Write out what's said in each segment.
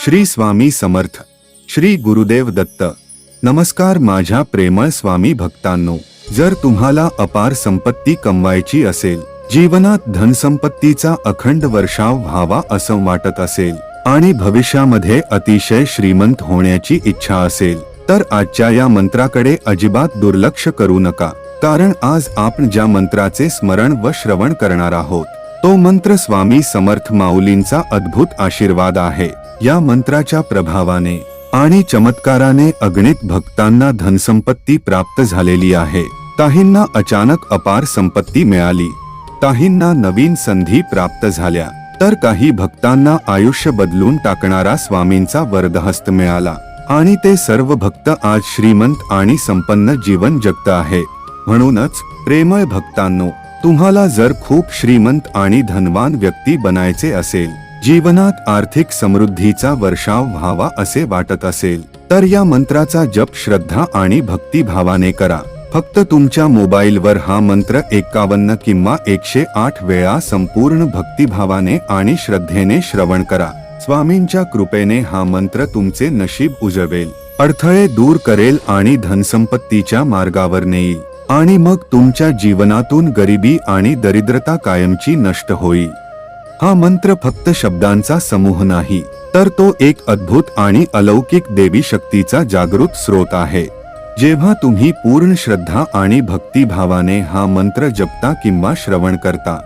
श्री स्वामी समर्थ श्री गुरुदेव दत्त. नमस्कार माझ्या प्रेमळ स्वामी भक्तांनो जर तुम्हाला अपार संपत्ती कमवायची असेल जीवनात धनसंपत्तीचा अखंड वर्षाव व्हावा असं वाटत असेल आणि भविष्यामध्ये अतिशय श्रीमंत होण्याची इच्छा असेल तर आजच्या या मंत्राकडे अजिबात दुर्लक्ष करू नका कारण आज आपण ज्या मंत्राचे स्मरण व श्रवण करणार आहोत तो मंत्र स्वामी समर्थ माऊलींचा अद्भुत आशीर्वाद आहे. या मंत्राच्या प्रभावाने आणि चमत्काराने अगणित भक्तांना धनसंपत्ती प्राप्त झालेली आहे. काहींना अचानक अपार संपत्ती मिळाली. काहींना नवीन संधी प्राप्त झाल्या. तर काही भक्तांना आयुष्य बदलून टाकणारा स्वामींचा वरदहस्त मिळाला. आणि ते सर्व भक्त आज श्रीमंत आणि संपन्न जीवन जगत आहे. म्हणूनच प्रेमळ भक्तांनो तुम्हाला जर खूप श्रीमंत आणि धनवान व्यक्ती बनायचे असेल जीवनात आर्थिक समृद्धीचा वर्षाव व्हावा असे वाटत असेल तर या मंत्राचा जप श्रद्धा आणि भक्तिभावाने करा. फक्त तुमच्या मोबाईलवर हा मंत्र एकावन्न किंवा एकशे आठ वेळा संपूर्ण भक्तिभावाने आणि श्रद्धेने श्रवण करा. स्वामींच्या कृपेने हा मंत्र तुमचे नशीब उजवेल अडथळे दूर करेल आणि धनसंपत्तीच्या मार्गावर नेईल आणि मग तुमच्या जीवनातून गरिबी आणि दरिद्रता कायमची नष्ट होईल. हा मंत्र फक्त शब्दांचा समूह नाही तर तो एक अद्भुत आणि अलौकिक देवी शक्तीचा जागृत स्रोत आहे. जेव्हा तुम्ही पूर्ण श्रद्धा आणि भक्तिभावाने हा मंत्र जपता किंवा श्रवण करता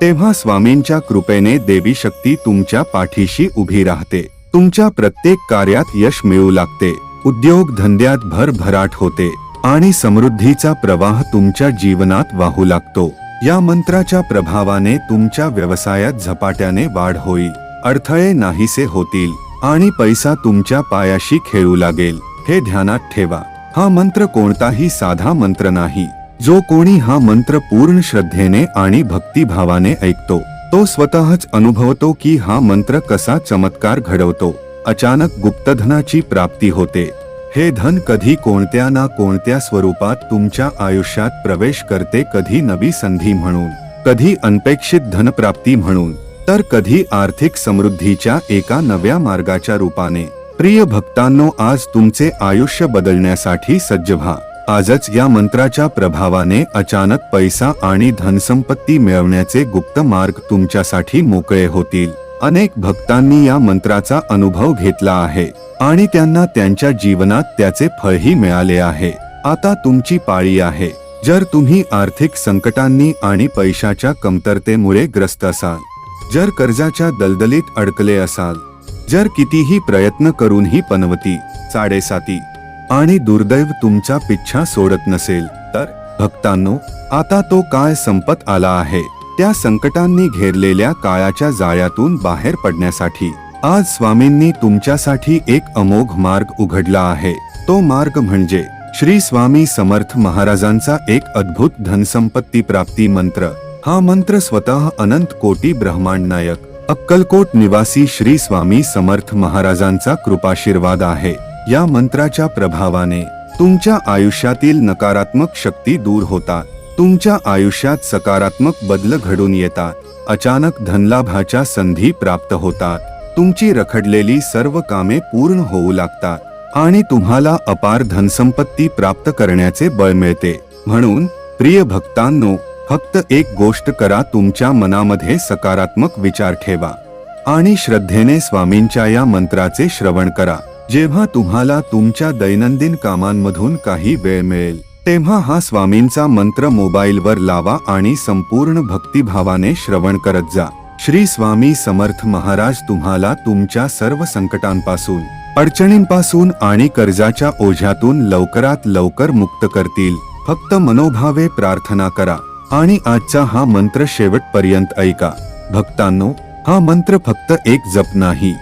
तेव्हा स्वामींच्या कृपेने देवी शक्ती तुमच्या पाठीशी उभी राहते. तुमच्या प्रत्येक कार्यात यश मिळू लागते. उद्योग धंद्यात भरभराट होते आणि समृद्धीचा प्रवाह तुमच्या जीवनात वाहू लागतो. या मंत्राच्या प्रभावाने तुमच्या व्यवसायात झपाट्याने वाढ होईल अडथळे नाहीसे होतील आणि पैसा तुमच्या पायाशी खेळू लागेल. हे ध्यानात ठेवा. हा मंत्र कोणताही साधा मंत्र नाही. जो कोणी हा मंत्र पूर्ण श्रद्धेने आणि भक्तिभावाने ऐकतो तो स्वतःच अनुभवतो की हा मंत्र कसा चमत्कार घडवतो. अचानक गुप्तधनाची प्राप्ती होते. हे धन कधी कोणत्या ना कोणत्या स्वरूपात तुमच्या आयुष्यात प्रवेश करते कधी नवी संधी म्हणून कधी अनपेक्षित धनप्राप्ती म्हणून तर कधी आर्थिक समृद्धीच्या एका नव्या मार्गाच्या रूपाने. प्रिय भक्तांनो आज तुमचे आयुष्य बदलण्यासाठी सज्ज व्हा. आजच या मंत्राच्या प्रभावाने अचानक पैसा आणि धनसंपत्ती मिळवण्याचे गुप्त मार्ग तुमच्यासाठी मोकळे होतील. अनेक भक्तांनी या मंत्राचा अनुभव घेतला आहे आणि त्यांना त्यांच्या जीवनात त्याचे फळही मिळाले आहे. आता तुमची पाळी आहे. जर तुम्ही आर्थिक संकटांनी आणि पैशाच्या कमतरतेमुळे ग्रस्त असाल जर कर्जाच्या दलदलीत अडकले असाल जर कितीही प्रयत्न करूनही पनवती साडेसाती आणि दुर्दैव तुमचा पिच्छा सोडत नसेल तर भक्तांनो आता तो काय संपत आला आहे? त्या संकटांनी घेरलेल्या काळाच्या जाळ्यातून बाहेर पडण्यासाठी आज स्वामींनी तुमच्यासाठी एक अमोघ मार्ग उघडला आहे. तो मार्ग म्हणजे श्री स्वामी समर्थ महाराजांचा एक अद्भुत धनसंपत्ती प्राप्ती मंत्र. हा मंत्र स्वतः अनंत कोटी ब्रह्मांड नायक अक्कलकोट निवासी श्री स्वामी समर्थ महाराजांचा कृपाशीर्वाद आहे. या मंत्राच्या प्रभावाने तुमच्या आयुष्यातील नकारात्मक शक्ती दूर होतात. तुमच्या आयुष्यात सकारात्मक बदल घडून येतात. अचानक धनलाभाच्या संधी प्राप्त होतात. तुमची रखडलेली सर्व कामे पूर्ण होऊ लागतात आणि तुम्हाला अपार धनसंपत्ती प्राप्त करण्याचे बळ मिळते. म्हणून प्रिय भक्तांनो फक्त एक गोष्ट करा तुमच्या मनामध्ये सकारात्मक विचार ठेवा आणि श्रद्धेने स्वामींच्या या मंत्राचे श्रवण करा. जेव्हा तुम्हाला तुमच्या दैनंदिन कामांमधून काही वेळ मिळेल तेव्हा हा स्वामींचा मंत्र मोबाईलवर लावा आणि संपूर्ण भक्तिभावाने श्रवण करत जा. श्री स्वामी समर्थ महाराज तुम्हाला तुमच्या सर्व संकटांपासून अडचणींपासून आणि कर्जाच्या ओझ्यातून लवकरात लवकर मुक्त करतील. फक्त मनोभावे प्रार्थना करा आणि आजचा हा मंत्र शेवटपर्यंत ऐका. भक्तांनो हा मंत्र फक्त एक जप नाही.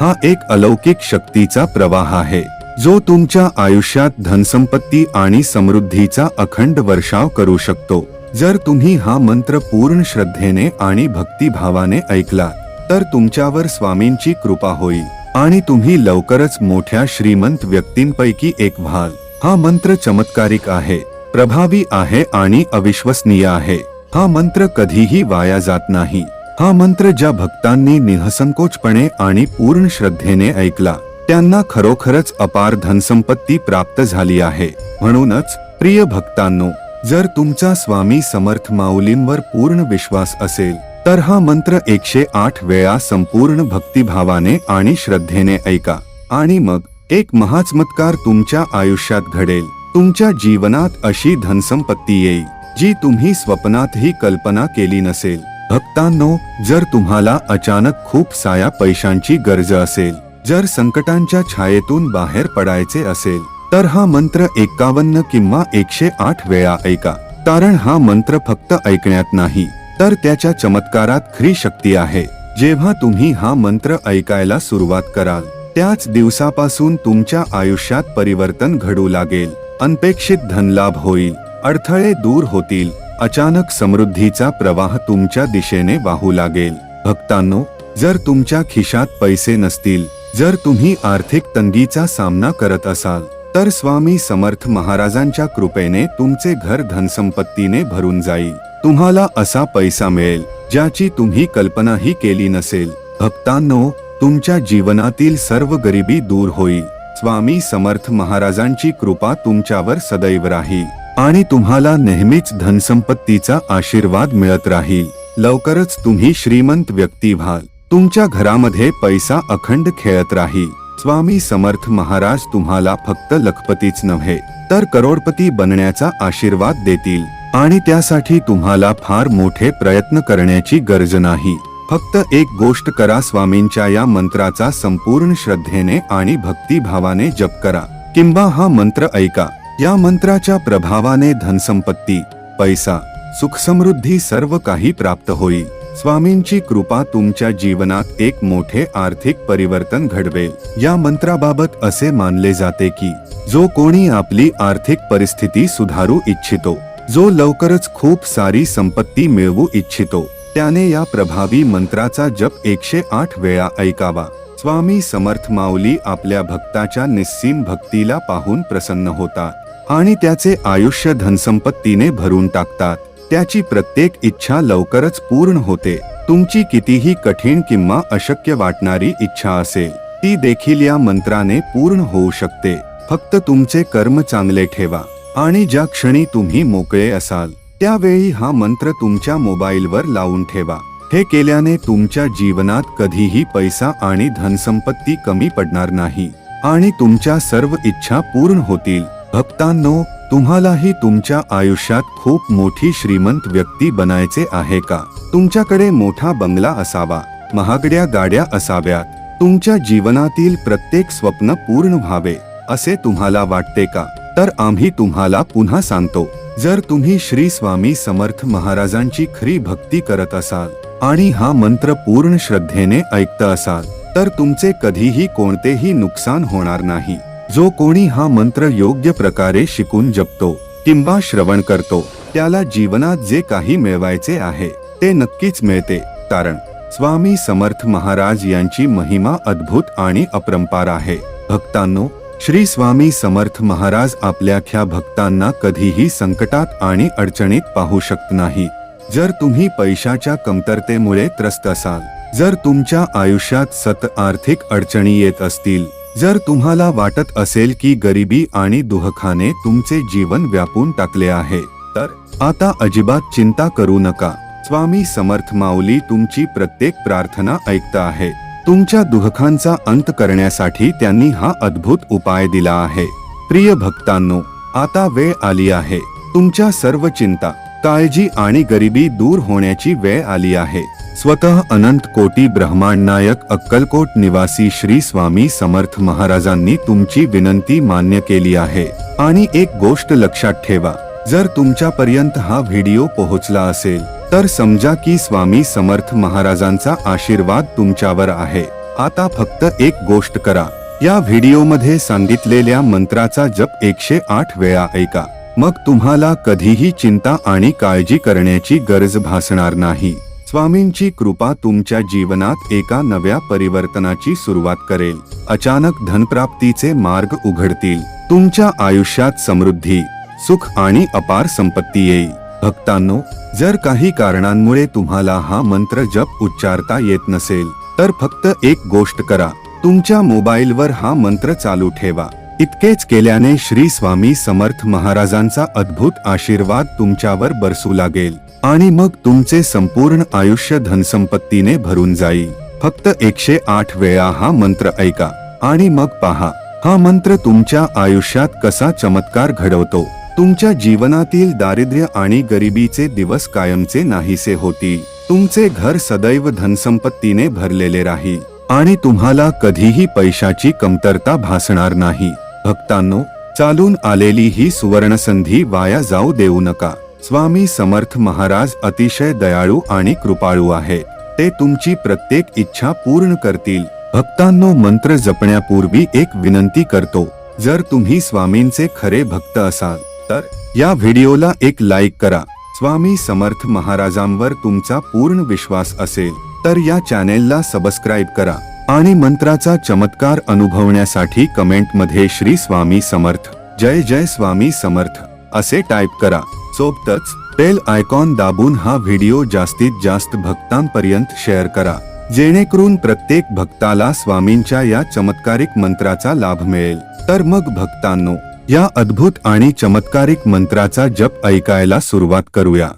हा एक अलौकिक शक्तीचा प्रवाह आहे. जो तुमच्या आयुष्यात धनसंपत्ती आणि समृद्धीचा अखंड वर्षाव करू शकतो. जर तुम्ही हा मंत्र पूर्ण श्रद्धेने आणि भक्तिभावाने ऐकला तर तुमच्यावर स्वामींची कृपा होईल. आणि तुम्ही लवकरच मोठ्या श्रीमंत व्यक्तींपैकी एक व्हाल. हा मंत्र चमत्कारिक आहे प्रभावी आहे आणि अविश्वसनीय आहे. हा मंत्र कधीही वाया जात नाही. हा मंत्र ज्या भक्तांनी निहसंकोचपणे आणि पूर्ण श्रद्धेने ऐकला त्यांना खरोखरच अपार धनसंपत्ती प्राप्त झाली आहे. म्हणूनच प्रिय भक्तांनो जर तुमचा स्वामी समर्थ माऊलींवर पूर्ण विश्वास असेल तर हा मंत्र एकशे आठ वेळा संपूर्ण भक्तिभावाने आणि श्रद्धेने ऐका. आणि मग एक महाचमत्कार तुमच्या आयुष्यात घडेल. तुमच्या जीवनात अशी धनसंपत्ती येईल जी तुम्ही स्वप्नातही कल्पना केली नसेल. भक्तांनो जर तुम्हाला अचानक खूप साया पैशांची गरज असेल जर संकटांच्या छायेतून बाहेर पडायचे असेल तर हा मंत्र एकावन्न किंवा एकशे आठ वेळा ऐका. कारण हा मंत्र फक्त ऐकण्यात नाही तर त्याच्या चमत्कारात खरी शक्ती आहे. जेव्हा तुम्ही हा मंत्र ऐकायला सुरुवात कराल त्याच दिवसापासून तुमच्या आयुष्यात परिवर्तन घडू लागेल अनपेक्षित धनलाभ होईल अडथळे दूर होतील अचानक समृद्धीचा प्रवाह तुमच्या दिशेने वाहू लागेल. भक्तांनो जर तुमच्या खिशात पैसे नसतील जर तुम्ही आर्थिक तंगीचा सामना करत असाल तर स्वामी समर्थ महाराजांच्या कृपेने तुमचे घर धनसंपत्तीने भरून जाईल. तुम्हाला असा पैसा मिळेल ज्याची तुम्ही कल्पनाही केली नसेल. भक्तांनो तुमच्या जीवनातील सर्व गरिबी दूर होईल. स्वामी समर्थ महाराजांची कृपा तुमच्यावर सदैव राहील. आणि तुम्हाला नेहमीच धनसंपत्तीचा आशीर्वाद मिळत राहील. लवकरच तुम्ही श्रीमंत व्यक्ती व्हाल. तुमच्या घरामध्ये पैसा अखंड खेळत राही. स्वामी समर्थ महाराज तुम्हाला फक्त लखपतीच नव्हे तर करोडपती बनण्याचा आशीर्वाद देतील. आणि त्यासाठी तुम्हाला फार मोठे प्रयत्न करण्याची गरज नाही. फक्त एक गोष्ट करा स्वामींच्या या मंत्राचा संपूर्ण श्रद्धेने आणि भक्तिभावाने जप करा. किंवा हा मंत्र ऐका. या मंत्राच्या प्रभावाने धनसंपत्ती पैसा सुखसमृद्धी सर्व काही प्राप्त होईल स्वामींची कृपा तुमच्या जीवनात एक मोठे आर्थिक परिवर्तन घडवेल. या मंत्राबाबत असे मानले जाते की जो कोणी आपली आर्थिक परिस्थिती सुधारू इच्छितो जो लवकरच खूप सारी संपत्ती मिळवू इच्छितो त्याने या प्रभावी मंत्राचा जप एकशे आठ वेळा ऐकावा. स्वामी समर्थ माऊली आपल्या भक्ताच्या निस्सीम भक्तीला पाहून प्रसन्न होतात आणि त्याचे आयुष्य धनसंपत्तीने भरून टाकतात. त्याची प्रत्येक इच्छा लवकरच पूर्ण होते. तुमची कितीही कठीण किंवा अशक्य वाटणारी इच्छा असेल ती देखील या मंत्राने पूर्ण होऊ शकते. फक्त तुमचे कर्म चांगले ठेवा आणि ज्या क्षणी तुम्ही मोकळे असाल त्यावेळी हा मंत्र तुमच्या मोबाईलवर लावून ठेवा. हे केल्याने तुमच्या जीवनात कधीही पैसा आणि धनसंपत्ती कमी पडणार नाही आणि तुमच्या सर्व इच्छा पूर्ण होतील. भक्तांनो तुम्हालाही तुमच्या आयुष्यात खूप मोठी श्रीमंत व्यक्ती बनायचे आहे का? तुमच्याकडे मोठा बंगला असावा महागड्या गाड्या असाव्यात तुमच्या जीवनातील प्रत्येक स्वप्न पूर्ण व्हावे असे तुम्हाला वाटते का? तर आम्ही तुम्हाला पुन्हा सांगतो जर तुम्ही श्री स्वामी समर्थ महाराजांची खरी भक्ती करत असाल आणि हा मंत्र पूर्ण श्रद्धेने ऐकत असाल तर तुमचे कधीही कोणतेही नुकसान होणार नाही. जो कोणी हा मंत्र योग्य प्रकारे शिकून जपतो किंवा श्रवण करतो त्याला जीवनात जे काही मिळवायचे आहे ते नक्कीच मिळते. कारण स्वामी समर्थ महाराज यांची महिमा अद्भुत आणि अपरंपार आहे. भक्तांनो श्री स्वामी समर्थ महाराज आपल्याख्या भक्तांना कधीही संकटात आणि अडचणीत पाहू शकत नाही. जर तुम्ही पैशाच्या कमतरतेमुळे त्रस्त असाल जर तुमच्या आयुष्यात सत आर्थिक अडचणी येत असतील जर तुम्हाला वाटत असेल की गरिबी आणि दुःखाने तुमचे जीवन व्यापून टाकले आहे तर आता अजिबात चिंता करू नका. स्वामी समर्थ माऊली तुमची प्रत्येक प्रार्थना ऐकत आहे. तुमच्या दुःखांचा अंत करण्यासाठी त्यांनी हा अद्भुत उपाय दिला आहे. प्रिय भक्तांनो आता वेळ आली आहे. तुमच्या सर्व चिंता काळजी आणि गरिबी दूर होण्याची वेळ आली आहे. स्वतः अनंत कोटी ब्रह्मांडनायक अक्कलकोट निवासी श्री स्वामी समर्थ महाराजांनी तुमची विनंती मान्य केली आहे. आणि एक गोष्ट लक्षात ठेवा जर तुमच्यापर्यंत हा व्हिडिओ पोहोचला असेल तर समजा की स्वामी समर्थ महाराजांचा आशीर्वाद तुमच्यावर आहे. आता फक्त एक गोष्ट करा या व्हिडिओमध्ये सांगितलेल्या मंत्राचा जप एकशे आठ वेळा ऐका. मग तुम्हाला कधीही चिंता आणि काळजी करण्याची गरज भासणार नाही. स्वामींची कृपा तुमच्या जीवनात एका नव्या परिवर्तनाची सुरुवात करेल. अचानक धनप्राप्तीचे मार्ग उघडतील. तुमच्या आयुष्यात समृद्धी सुख आणि अपार संपत्ती येईल. भक्तांनो जर काही कारणांमुळे तुम्हाला हा मंत्र जप उच्चारता येत नसेल तर फक्त एक गोष्ट करा. तुमच्या मोबाईलवर हा मंत्र चालू ठेवा. इतकेच केल्याने श्री स्वामी समर्थ महाराजांचा अद्भुत आशीर्वाद तुमच्यावर बरसू लागेल. आणि मग तुमचे संपूर्ण आयुष्य धनसंपत्तीने भरून जाईल फक्त एकशे आठ वेळा हा मंत्र ऐका आणि मग पहा हा मंत्र तुमच्या आयुष्यात कसा चमत्कार घडवतो? तुमच्या जीवनातील दारिद्र्य आणि गरिबीचे दिवस कायमचे नाहीसे होतील तुमचे घर सदैव धनसंपत्तीने भरलेले राहील आणि तुम्हाला कधीही पैशाची कमतरता भासणार नाही. भक्तांनो चालून आलेली ही सुवर्णसंधी वाया जाऊ देऊ नका. स्वामी समर्थ महाराज अतिशय दयाळू आणि कृपाळू आहे. ते तुमची प्रत्येक इच्छा पूर्ण करतील. भक्तांनो मंत्र जपण्यापूर्वी एक विनंती करतो. जर तुम्ही स्वामींचे खरे भक्त असाल तर या व्हिडिओला एक लाईक करा. स्वामी समर्थ महाराजांवर तुमचा पूर्ण विश्वास असेल तर या चॅनेलला सबस्क्राईब करा आणि मंत्राचा चमत्कार अनुभवण्यासाठी कमेंटमध्ये श्री स्वामी समर्थ जय जय स्वामी समर्थ असे टाईप करा. सोबतच बेल आयकॉन दाबून हा व्हिडिओ जास्तीत जास्त भक्तांपर्यंत शेअर करा जेणेकरून प्रत्येक भक्ताला स्वामींच्या या चमत्कारिक मंत्राचा लाभ मिळेल. तर मग भक्तांनो या अद्भुत आणि चमत्कारिक मंत्राचा जप ऐकायला सुरुवात करूया.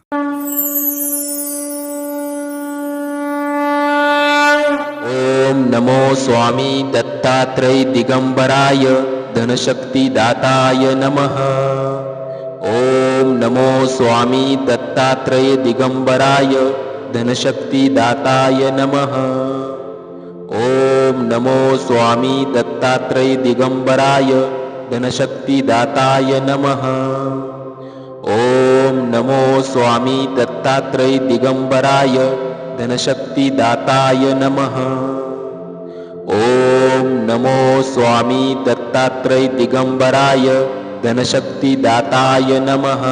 ओम नमो स्वामी दत्तात्रय दिगंबराय धनशक्तिदाताय नमः. ॐ नमो स्वामी दत्तात्रय दिगंबराय धनशक्तिदाताय नमः। ॐ नमो स्वामी दत्तात्रय दिगंबराय धनशक्तिदाताय नमः। ॐ नमो स्वामी दत्तात्रय दिगंबराय धनशक्तिदाताय नमः। ॐ नमो स्वामी दत्तात्रय दिगंबराय धनशक्तिदाताय नमः।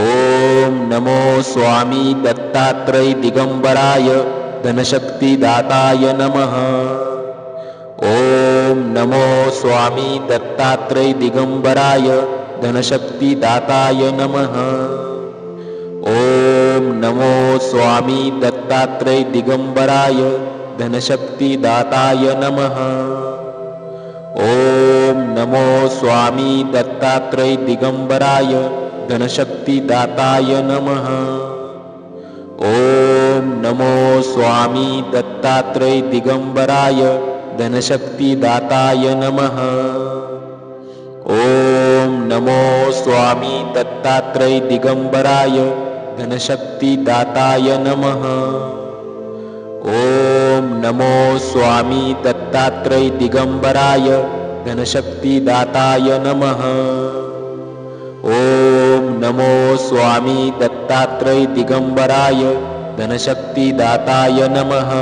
ॐ नमो स्वामी दत्तात्रय दिगंबराय धनशक्तिदाताय नमः। ॐ नमो स्वामी दत्तात्रय दिगंबराय धनशक्तिदाताय नमः। ॐ नमो स्वामी दत्तात्रय दिगंबराय धनशक्तिदाताय नमः नमो स्वामी दत्तात्रय दिगंबराय धनशक्तिदाताय नमः। ॐ नमो स्वामी दत्तात्रय दिगंबराय धनशक्तिदाताय नमः। ॐ नमो स्वामी दत्तात्रय दिगंबराय धनशक्तिदाताय नमः। ॐ नमो स्वामी दत्तात्रय दिगंबराय धनशक्तिदाताय नमः। ॐ नमो स्वामी दत्तात्रय दिगंबराय धनशक्तिदाताय नमः।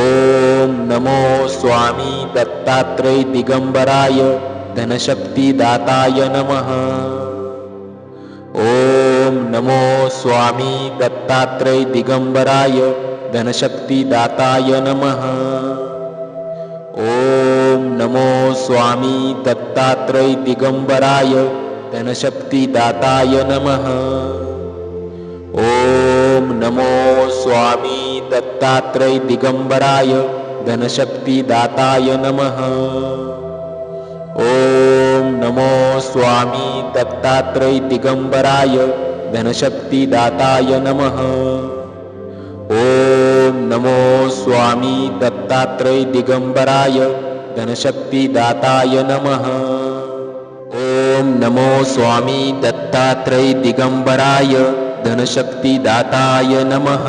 ॐ नमो स्वामी दत्तात्रय दिगंबराय धनशक्तिदाताय नमः। ॐ नमो स्वामी दत्तात्रय दिगंबराय धनशक्तिदाताय नमः स्वामी दत्तात्रय दिगंबराय धनशक्तिदाताय नमः। ॐ नमो स्वामी दत्तात्रय दिगंबराय धनशक्तिदाताय नमः। ॐ नमो स्वामी दत्तात्रय दिगंबराय धनशक्तिदाताय नमः। ॐ नमो स्वामी दत्तात्रय दिगंबराय धनशक्तिदाताय नमः। ॐ नमो स्वामी दत्तात्रय दिगंबराय धनशक्तिदाताय नमः।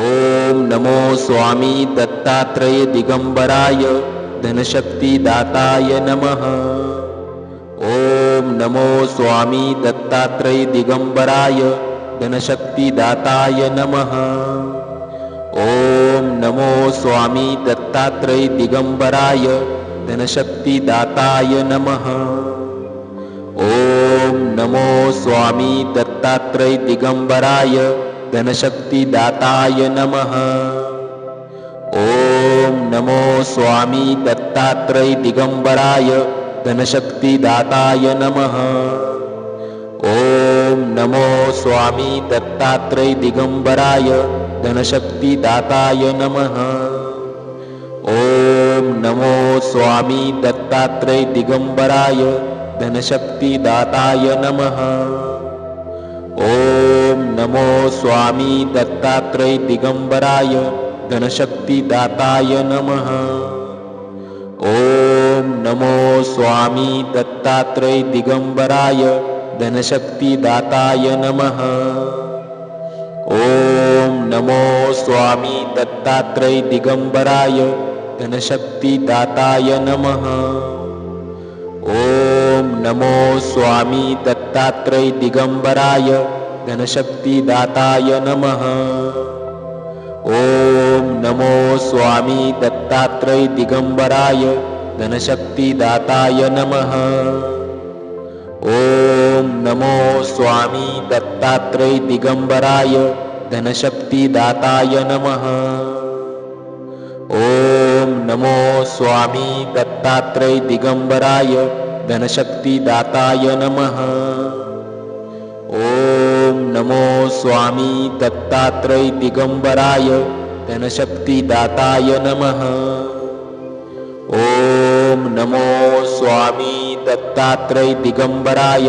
ॐ नमो स्वामी दत्तात्रय दिगंबराय धनशक्तिदाताय नमः। ॐ नमो स्वामी दत्तात्रय दिगंबराय धनशक्तिदाताय नमः। ॐ नमो स्वामी दत्तात्रय दिगंबराय धनशक्तिदाताय नमः। ॐ नमो स्वामी दत्तात्रय दिगंबराय धनशक्तिदाताय नमः। ॐ नमो स्वामी दत्तात्रय दिगंबराय धनशक्तिदाताय नमः। नमो स्वामी दत्तात्रय दिगंबराय धनशक्तिदाताय नमः। ॐ नमो स्वामी दत्तात्रय दिगंबराय धनशक्तिदाताय नमः। ॐ नमो स्वामी दत्तात्रय दिगंबराय धनशक्तिदाताय नमः। ॐ नमो स्वामी दत्तात्रय दिगंबराय धनशक्तिदाताय नमः स्वामी दत्तात्रय दिगंबराय धनशक्तिदाताय नमः। ॐ नमो स्वामी दत्तात्रय दिगंबराय धनशक्तिदाताय नमः। ॐ नमो स्वामी दत्तात्रय दिगंबराय धनशक्तिदाताय नमः। ॐ नमो स्वामी दत्तात्रय दिगंबराय धनशक्तिदाताय नमः। ॐ नमो स्वामी दत्तात्रय दिगंबराय धनशक्तिदाताय नमः। ॐ नमो स्वामी दत्तात्रय दिगंबराय धनशक्तिदाताय नमः। ॐ नमो स्वामी दत्तात्रय दिगंबराय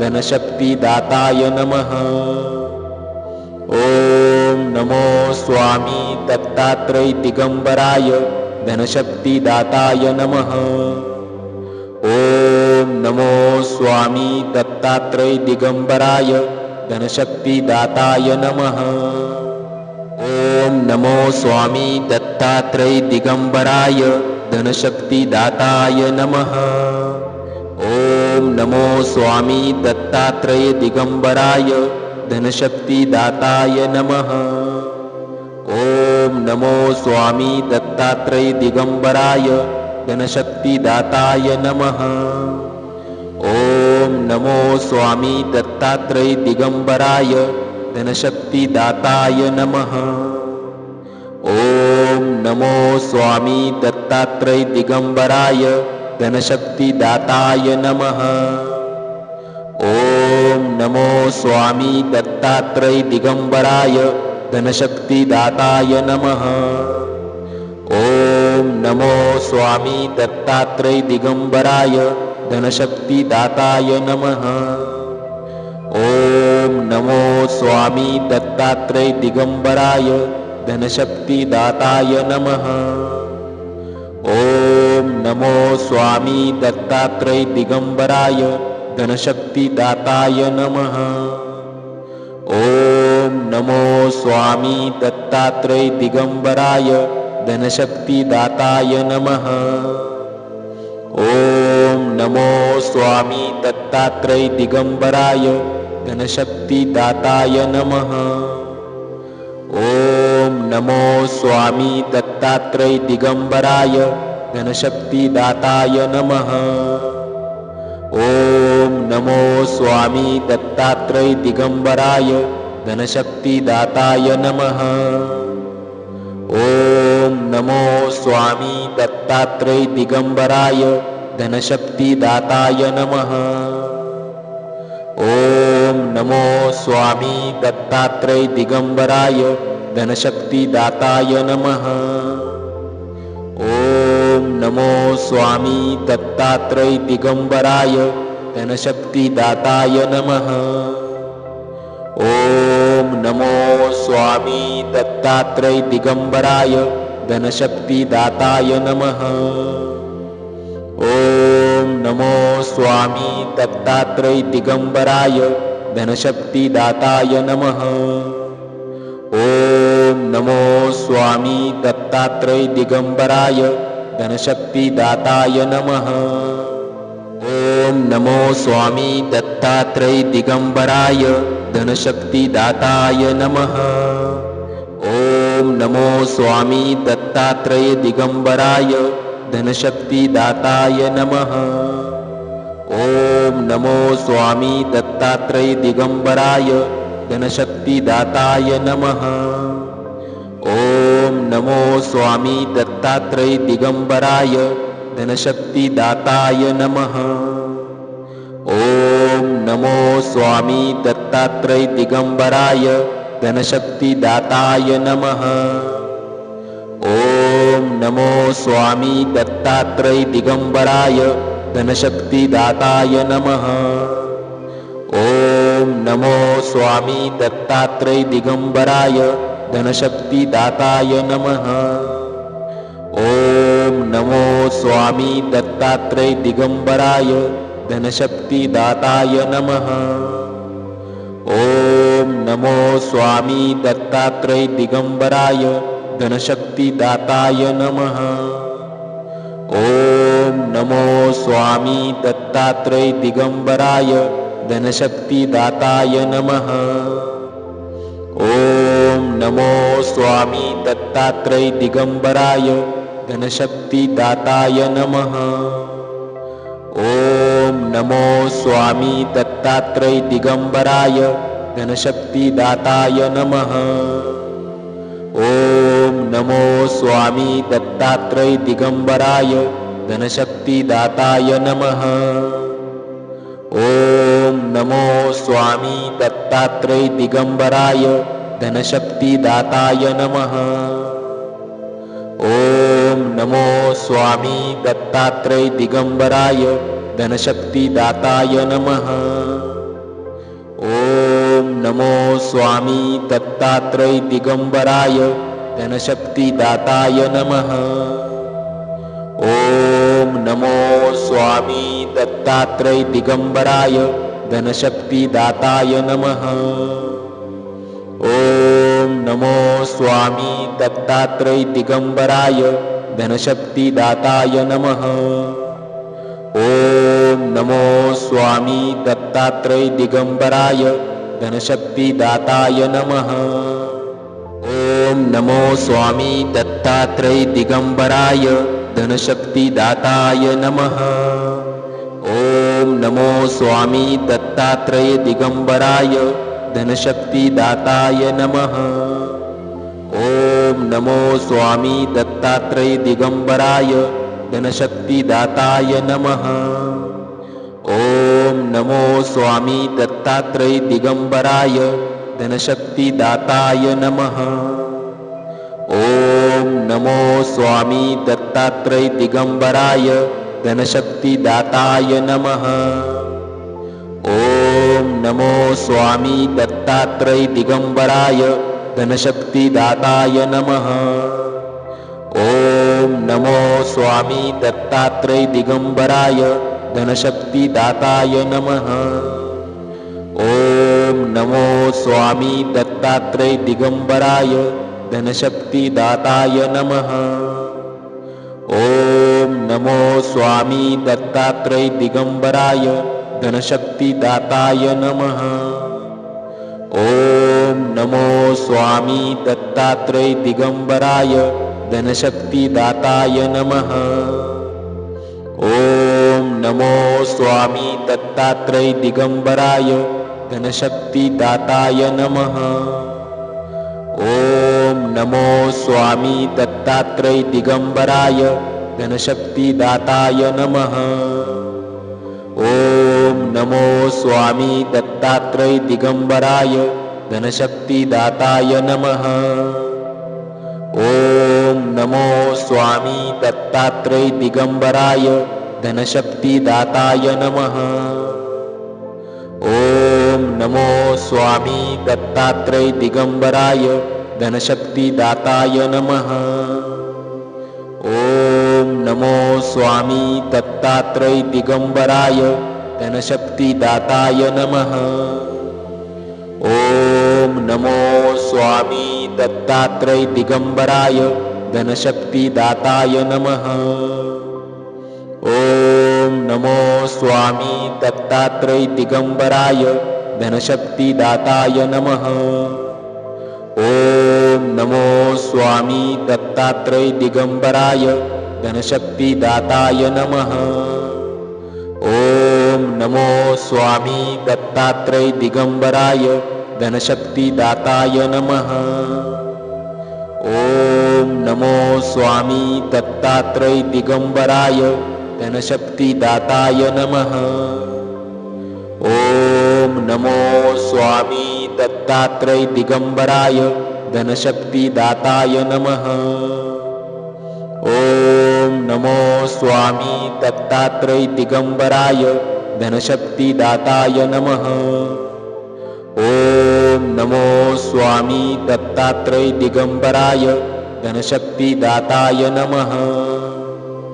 धनशक्तिदाताय नमः नमो स्वामी दत्तात्रय दिगंबराय धनशक्तिदाताय नमः। ॐ नमो स्वामी दत्तात्रय दिगंबराय धनशक्तिदाताय नमः। ॐ नमो स्वामी दत्तात्रय दिगंबराय धनशक्तिदाताय नमः। ॐ नमो स्वामी दत्तात्रय दिगंबराय धनशक्तिदाताय नमः स्वामी दत्तात्रय दिगंबराय धनशक्तिदाताय नमः। ॐ नमो स्वामी दत्तात्रय दिगंबराय धनशक्तिदाताय नमः। ॐ नमो स्वामी दत्तात्रय दिगंबराय धनशक्तिदाताय नमः। ॐ नमो स्वामी दत्तात्रय दिगंबराय धनशक्तिदाताय नमः। ॐ नमो स्वामी दत्तात्रय दिगंबराय धनशक्तिदाताय नमः। ॐ नमो स्वामी दत्तात्रय दिगंबराय धनशक्तिदाताय नमः। ॐ नमो स्वामी दत्तात्रय दिगंबराय धनशक्तिदाताय नमो स्वामी दत्तात्रय दिगंबराय धनशक्तिदाताय नमः। ॐ नमो स्वामी दत्तात्रय दिगंबराय धनशक्तिदाताय नमः। ॐ नमो स्वामी दत्तात्रय दिगंबराय धनशक्तिदाताय नमः। ॐ नमो स्वामी दत्तात्रय दिगंबराय धनशक्तिदाताय नमः। ॐ नमो स्वामी दत्तात्रय दिगंबराय धनशक्तिदाताय नमः। ॐ नमो स्वामी दत्तात्रय दिगंबराय धनशक्तिदाताय नमः। ॐ नमो स्वामी दत्तात्रय दिगंबराय धनशक्तिदाताय नमः स्वामी दत्तात्रय दिगंबराय धनशक्तिदाताय नमः। ॐ नमो स्वामी दत्तात्रय दिगंबराय धनशक्तिदाताय नमः। ॐ नमो स्वामी दत्तात्रय दिगंबराय धनशक्तिदाताय नमः। ॐ नमो स्वामी दत्तात्रय दिगंबराय धनशक्तिदाताय नमः नमो स्वामी दत्तात्रय दिगंबराय धनशक्तिदाताय नमः। ॐ नमो स्वामी दत्तात्रय दिगंबराय धनशक्तिदाताय नमः। ॐ नमो स्वामी दत्तात्रय दिगंबराय धनशक्तिदाताय नमः। ॐ नमो स्वामी दत्त दत्तात्रय दिगंबराय धनशक्तिदाताय नमः। ॐ नमो स्वामी दत्तात्रय दिगंबराय धनशक्तिदाताय नमः। ॐ नमो स्वामी दत्तात्रय दिगंबराय धनशक्तिदाताय नमः। ॐ नमो स्वामी दत्तात्रय दिगंबराय धनशक्तिदाताय नमः। ॐ नमो स्वामी दत्तात्रय दिगंबराय धनशक्तिदाताय नमः। ॐ नमो स्वामी दत्तात्रय दिगंबराय धनशक्तिदाताय नमः। ॐ नमो स्वामी दत्तात्रय दिगंबराय धनशक्तिदाताय नमः। ॐ नमो स्वामी दत्तात्रय दिगंबराय धनशक्तिदाताय नमः। ॐ नमो स्वामी दत्तात्रय दिगंबराय धनशक्तिदाताय नमः। ॐ नमो स्वामी दत्तात्रय दिगंबराय धनशक्तिदाताय नमः। ॐ नमो स्वामी दत्तात्रय दिगंबराय धनशक्तिदाताय नमः नमो स्वामी दत्तात्रय दिगंबराय धनशक्तिदाताय नमः। ॐ नमो स्वामी दत्तात्रय दिगंबराय धनशक्तिदाताय नमः। ॐ नमो स्वामी दत्तात्रय दिगंबराय धनशक्तिदाताय नमः। ॐ नमो स्वामी दत्तात्रय दिगंबराय धनशक्तिदाताय नमः। ॐ नमो स्वामी दत्तात्रय दिगंबराय धनशक्तिदाताय नमः। ॐ नमो स्वामी दत्तात्रय दिगंबराय धनशक्तिदाताय नमः। ॐ नमो स्वामी दत्तात्रय दिगंबराय धनशक्तिदाताय नमः नमो स्वामी दत्तात्रय दिगंबराय धनशक्तिदाताय नमः। ॐ नमो स्वामी दत्तात्रय दिगंबराय धनशक्तिदाताय नमः। ॐ नमो स्वामी दत्तात्रय दिगंबराय धनशक्तिदाताय नमः। ॐ नमो स्वामी दत्तात्रय दिगंबराय धनशक्तिदाताय नमः। ॐ नमो स्वामी दत्तात्रय दिगंबराय धनशक्तिदाताय नमः। ॐ नमो स्वामी दत्तात्रय दिगंबराय धनशक्तिदाताय नमः। ॐ नमो स्वामी दत्तात्रय दिगंबराय धनशक्तिदाताय नमः। ॐ नमो स्वामी दत्तात्रय दिगंबराय धनशक्तिदाताय नमः। ॐ नमो स्वामी दत्तात्रय दिगंबराय धनशक्तिदाताय नमः। ॐ नमो स्वामी दत्तात्रय दिगंबराय धनशक्तिदाताय नमः। ॐ नमो स्वामी दत्तात्रय दिगंबराय धनशक्तिदाताय नमः। ॐ नमो स्वामी दत्तात्रय दिगंबराय धनशक्तिदाताय नमः। ॐ नमो स्वामी दत्तात्रय दिगंबराय धनशक्तिदाताय नमः। ॐ नमो स्वामी दत्तात्रय दिगंबराय धनशक्तिदाताय नमो स्वामी दत्तात्रय दिगंबराय धनशक्तिदाताय नमः। ॐ नमो स्वामी दत्तात्रय दिगंबराय धनशक्तिदाताय नमः। ॐ नमो स्वामी दत्तात्रय दिगंबराय धनशक्तिदाताय नमः। ॐ नमो स्वामी दत्तात्रय दिगंबराय धनशक्तिदाताय नमः। ॐ नमो स्वामी दत्तात्रय दिगंबराय धनशक्तिदाताय नमः। ॐ नमो स्वामी दत्तात्रय दिगंबराय धनशक्तिदाताय नमः। ॐ नमो स्वामी दत्तात्रय दिगंबराय धनशक्तिदाताय नमः